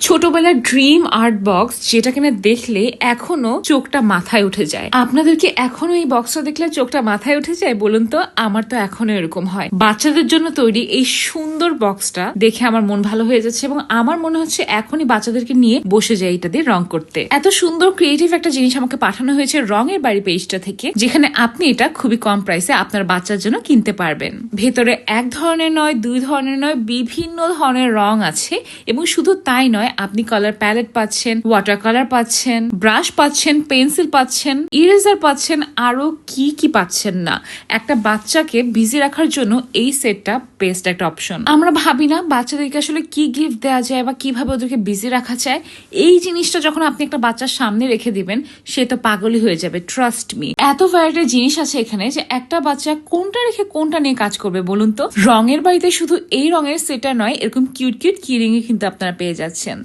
ছোটবেলার dream art box যেটা কিনা দেখলে এখনও চোখটা মাথায় উঠে যায়। আপনাদেরকে এখনও এই বক্সটা দেখলে চোখটা মাথায় উঠে যায় বলুন তো? আমার তো এখনও এরকম হয়। বাচ্চাদের জন্য তৈরি এই সুন্দর বক্সটা দেখে আমার মন ভালো হয়ে যাচ্ছে এবং আমার মনে হচ্ছে এখনই বাচ্চাদেরকে নিয়ে বসে যায় এটা দিয়ে রং করতে। এত সুন্দর ক্রিয়েটিভ একটা জিনিস আমাকে পাঠানো হয়েছে রঙের বাড়ি পেজটা থেকে, যেখানে আপনি এটা খুবই কম প্রাইসে আপনার বাচ্চার জন্য কিনতে পারবেন। ভেতরে এক ধরনের নয়, দুই ধরনের নয়, বিভিন্ন ধরনের রং আছে এবং শুধু তাই নয় আপনি কালার প্যালেট পাচ্ছেন ওয়াটার কালার পাচ্ছেন ব্রাশ পাচ্ছেন পেন্সিল পাচ্ছেন ইরেজার পাচ্ছেন, আরও কি কি পাচ্ছেন না। একটা বাচ্চাকে বিজি রাখার জন্য এই সেটটা বেস্ট একটা অপশন আমরা ভাবি না বাচ্চাদেরকে আসলে কি গিফট দেওয়া যায় বা কীভাবে ওদেরকে বিজি রাখা যায়। এই জিনিসটা যখন আপনি একটা বাচ্চার সামনে রেখে দিবেন, সে তো পাগলই হয়ে যাবে ট্রাস্ট মি এত ভ্যারাইটির জিনিস আছে এখানে যে একটা বাচ্চা কোনটা রেখে কোনটা নিয়ে কাজ করবে বলুন তো? রঙের বাড়িতে শুধু এই রঙের সেটটা নয়, এরকম কিউট কিউট কিরিং কিন্তু আপনারা পেয়ে যাচ্ছেন।